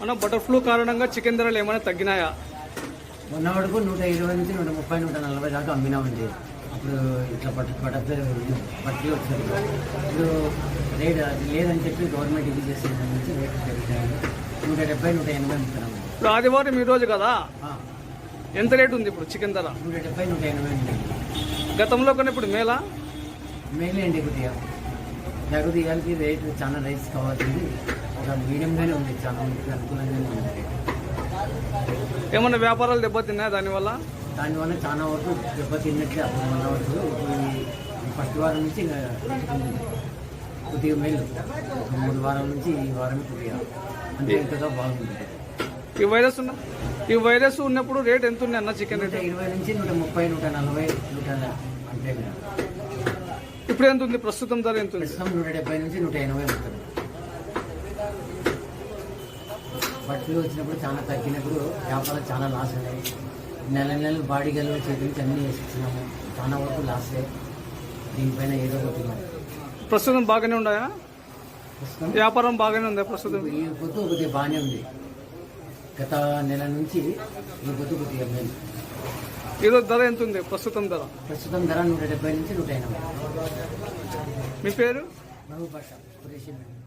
అన్న butter flu కారణంగా chicken ధరలు ఏమైనా తగ్గినాయా? మొన్న వరకు నూట ఇరవై నుంచి నూట ముప్పై నూట నలభై దాకా అమ్మినామండి. అప్పుడు ఇట్లా పట్టు పట్ట పట్టులు వచ్చారు ఇప్పుడు రేట్ అది లేదని చెప్పి గవర్నమెంట్ ఇది చేసిన దాని నుంచి రేట్ పెరిగినాయి నూట డెబ్బై నూట ఎనభై అమ్ముతున్నాము ఇప్పుడు ఆదివారం ఈ రోజు కదా? ఎంత రేటు ఉంది ఇప్పుడు చికెన్ ధర? నూట డెబ్బై నూట ఎనభై ఉంది గతంలో కన్నా ఇప్పుడు మేలా? మెయిన్ ఏంటి కొద్దిగా. జగదు ఇవాళకి రేట్ చాలా రైస్ కావాల్సింది. ఒక మీడియంగానే ఉంది చాలా మందికి అనుకూలంగానే ఉంది. ఏమన్నా వ్యాపారాలు దెబ్బతిన్నాయా దానివల్ల? దానివల్ల చాలా వరకు దెబ్బతిన్నట్లే అప్పుడు వరకు ఈ ఫస్ట్ వారం నుంచి ఇంకా. కొద్దిగా మేలు. ఒక మూడు వారాల నుంచి ఈ వారం కొద్దిగా అంటే ఇంతగా బాగుంది. ఈ వైరస్ ఉన్న ఈ వైరస్ ఉన్నప్పుడు రేట్ ఎంత ఉంది అన్న చికెన్ రేట్? ఇరవై నుంచి నూట ముప్పై నూట నలభై నూట అంటే ఇప్పుడు ఎంత ఉంది ప్రస్తుతం ధర ఎంత ఉంది ప్రస్తుతం నూట డెబ్బై నుంచి నూట ఎనభై ఉంటుంది బట్టలు వచ్చినప్పుడు చాలా తగ్గినప్పుడు వ్యాపారం చాలా లాస్ అయ్యాయి. నెల నెలలు బాడీగలు చేతి నుంచి అన్నీ వేసి ఇచ్చినాము చాలా వరకు లాసే దీనిపైన ఏదో ఒకటి. ప్రస్తుతం బాగానే ఉన్నాయా? వ్యాపారం బాగానే ఉందా ప్రస్తుతం? ఈ పొద్దు కొద్దిగా బాగానే ఉంది. గత నెల నుంచి ఈ పొద్దు కొద్దిగా మేలు ఈరోజు ధర ఎంత ఉంది? ప్రస్తుతం ధర? ప్రస్తుతం ధర నూట డెబ్బై నుంచి నూట ఎనభై. మీ పేరు? మహబూబ్ మేడం.